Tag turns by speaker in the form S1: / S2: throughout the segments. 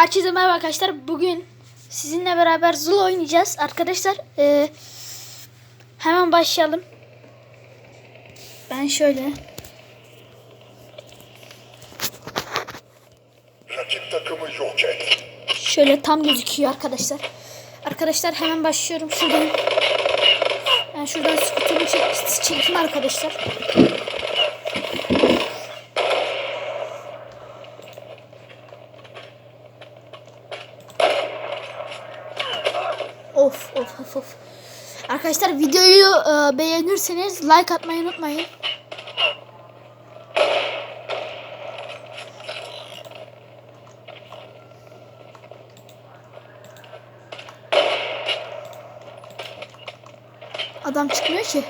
S1: Herkese merhaba arkadaşlar. Bugün sizinle beraber Zul oynayacağız. Arkadaşlar eee, hemen başlayalım. Ben şöyle.
S2: Rakip takımı yok et.
S1: Şöyle tam gözüküyor arkadaşlar. Arkadaşlar hemen başlıyorum. Şuradan. Ben şuradan skutumu çek çekeyim arkadaşlar. Of of of of. Arkadaşlar videoyu e, beğenirseniz like atmayı unutmayın. Adam çıkmıyor ki.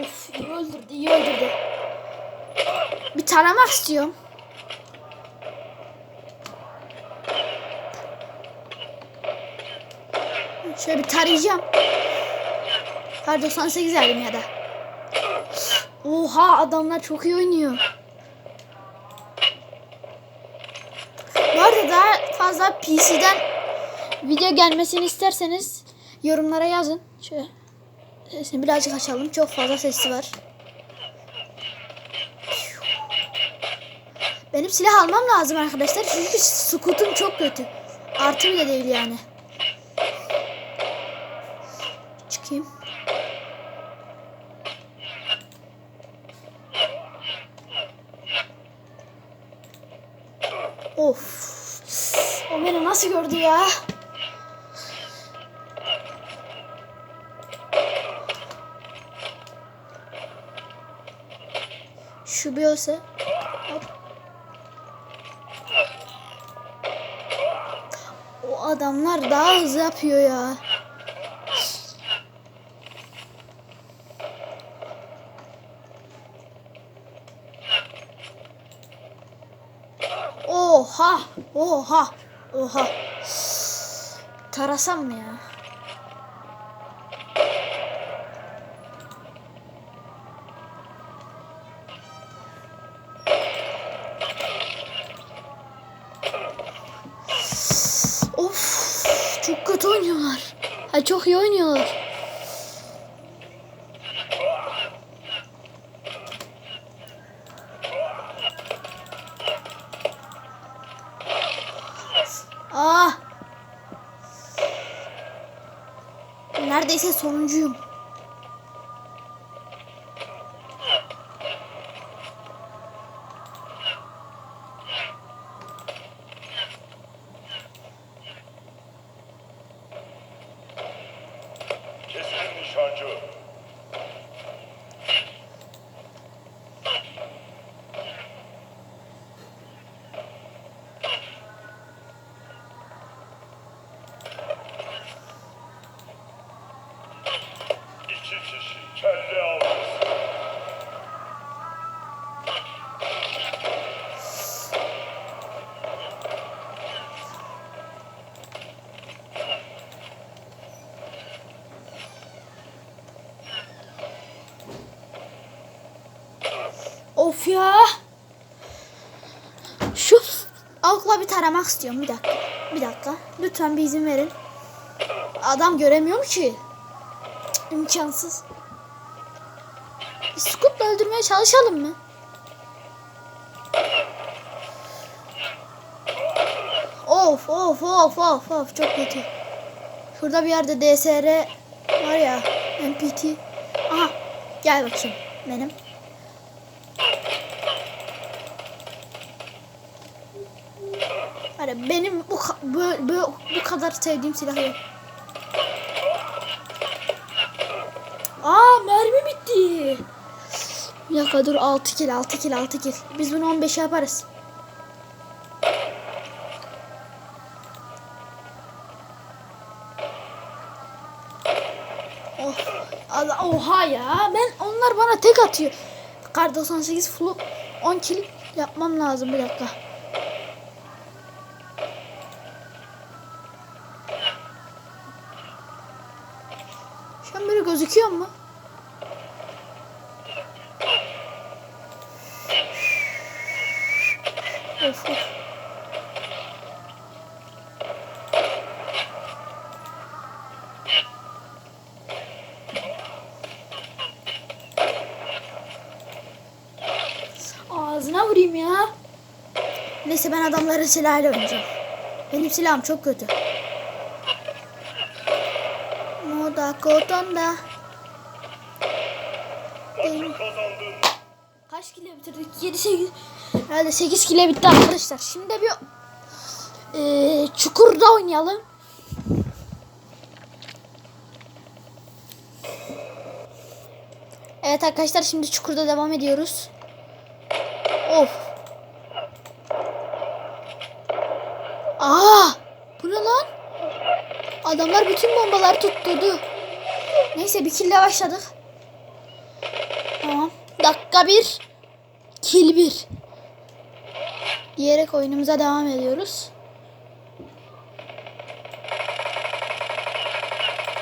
S1: Of iyi öldürdü iyi öldürdü. Bir taramak istiyorum. Şöyle bir tarayacağım. Kar 98 verdim ya da. Oha adamlar çok iyi oynuyor. Bu arada daha fazla PC'den video gelmesini isterseniz yorumlara yazın. Şöyle sesini birazcık açalım. Çok fazla sesi var. Benim silah almam lazım arkadaşlar. Çünkü skutum çok kötü. Artı bile değil yani. Çıkayım. Of. O beni nasıl gördü ya? Şu bir olsa. Hop. O adamlar daha hızlı yapıyor ya. Oha! Oha! Oha! Tarasam mı ya? Of! Çok kötü oynuyorlar. Ha çok iyi oynuyorlar. Neredeyse sonuncuyum.
S2: Keskin nişancı.
S1: Taramak istiyorum. Bir dakika. Bir dakika. Lütfen bir izin verin. Adam göremiyorum ki. Cık, İmkansız. Bir scoopla öldürmeye çalışalım mı? Of of of of of çok kötü. Şurada bir yerde DSR var ya MPT. Aha gel bakayım benim. Hani benim bu, bu, bu, bu kadar sevdiğim silah yok. Aa mermi bitti. Bir dakika dur 6 kill 6 kill 6 kill. Biz bunu 15 yaparız. Oh, Allah- oha ya ben onlar bana tek atıyor. Kar 98 full 10 kill yapmam lazım bir dakika. Gözüküyor mu? Of. Ağzına vurayım ya. Neyse ben adamlara silahla oynayacağım. Benim silahım çok kötü.
S2: Maçı kazandın.
S1: Kaç kilo bitirdik? 7 8 herhalde 8 kilo bitti arkadaşlar. Şimdi bir eee çukurda oynayalım. Evet arkadaşlar şimdi çukurda devam ediyoruz. Of. Aa! Bu ne lan? Adamlar bütün bombaları tutturdu. Neyse bir kille başladık. Tamam. Dakika bir. Kill bir. Diyerek oyunumuza devam ediyoruz.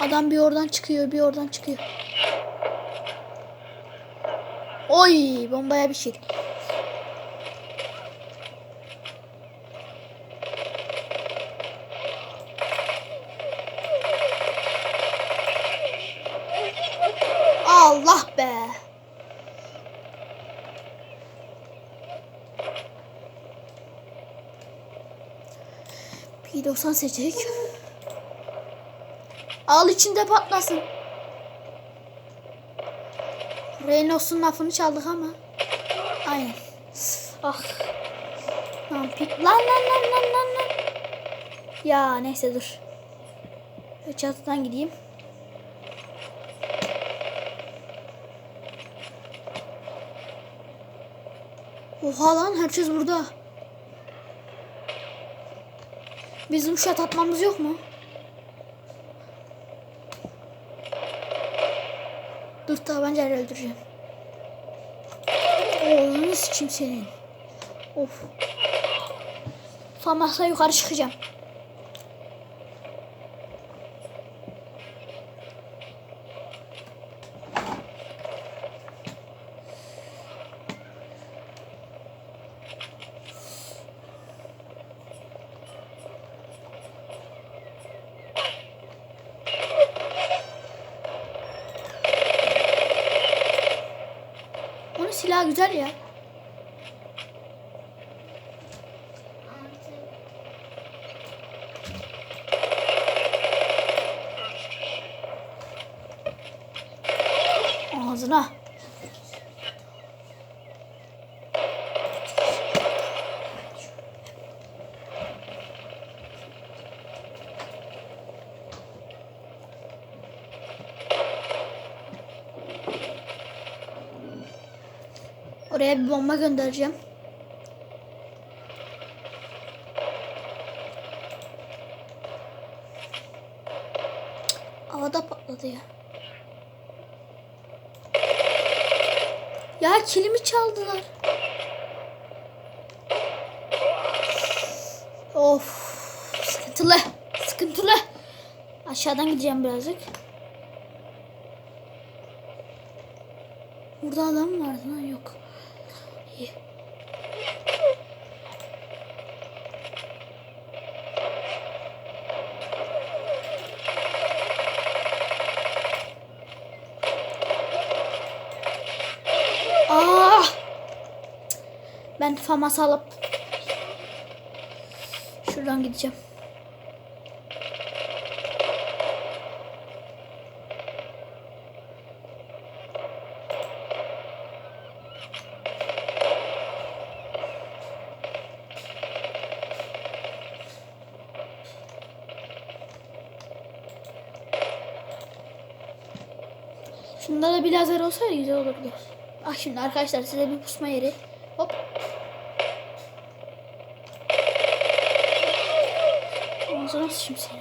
S1: Adam bir oradan çıkıyor, bir oradan çıkıyor. Oy, bombaya bir şey. Allah be. P90 seçecek. Al içinde patlasın. Reynolds'un lafını çaldık ama. Aynen. Ah. Lan pik. Lan lan lan lan lan lan. Ya neyse dur. Çatıdan gideyim. Oha lan herkes burada. Bizim şat atmamız yok mu? Dur tabancayla öldüreceğim. Oğlunu sıçayım senin. Of. Famasla yukarı çıkacağım. Silahı güzel ya. Ağzına. Oraya bir bomba göndereceğim. Havada patladı ya. Ya kilimi çaldılar. Of. Sıkıntılı. Sıkıntılı. Aşağıdan gideceğim birazcık. Burada adam vardı lan? Yok. İyi. Aa! Ben famas alıp şuradan gideceğim. Şunda da bir lazer olsaydı güzel olurdu. Ah şimdi arkadaşlar size bir pusma yeri. Hop. Ağzına sıçayım seni.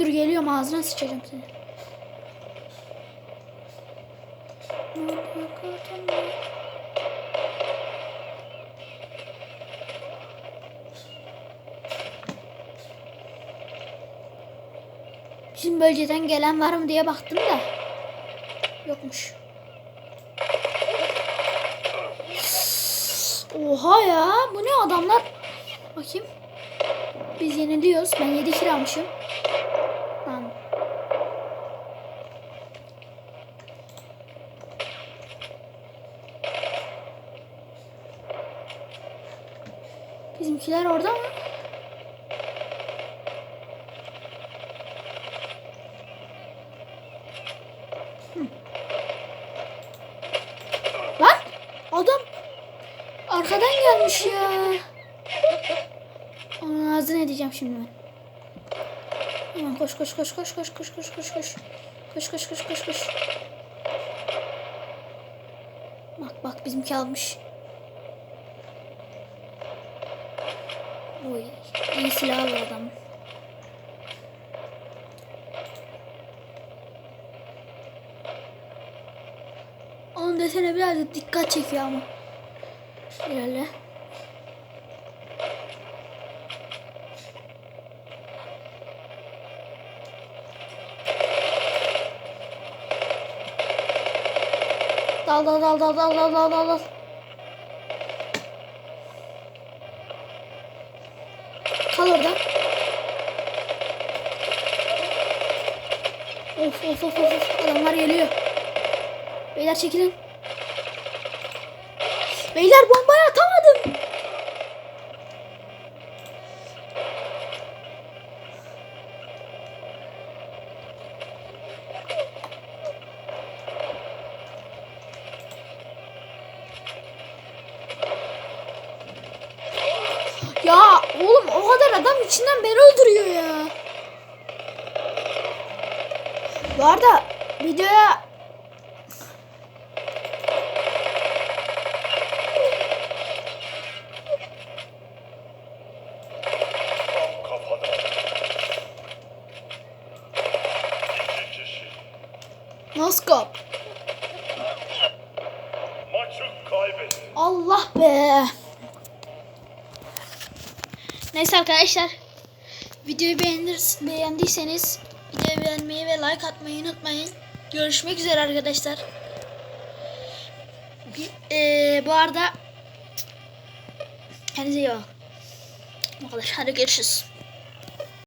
S1: Dur geliyorum ağzına sıçacağım seni. Bizim bölgeden gelen var mı diye baktım da. Yokmuş. Oha ya. Bu ne adamlar? Bakayım. Biz yeniliyoruz. Ben 7 kilo almışım. Lan. Bizimkiler orada mı? Hı. Lan adam arkadan gelmiş ya. Onun ağzını edeceğim şimdi ben. Hemen koş koş koş koş koş koş koş koş koş. Koş koş koş koş koş. Bak bak bizimki almış. Oy iyi silah var adam. Onun desene biraz da dikkat çekiyor ama. İlerle. Dal dal dal dal dal dal dal dal dal. Kal orada. Of of of of. Adamlar geliyor. Beyler çekilin. Beyler bombayı atamadım. Ya oğlum o kadar adam içinden beni öldürüyor ya. Bu arada videoya noskop.
S2: Maçı kaybetti.
S1: Allah be. Neyse arkadaşlar. Videoyu beğenir, beğendiyseniz videoyu beğenmeyi ve like atmayı unutmayın. Görüşmek üzere arkadaşlar. Eee, bu arada kendinize iyi bakın. Bu. Hadi görüşürüz.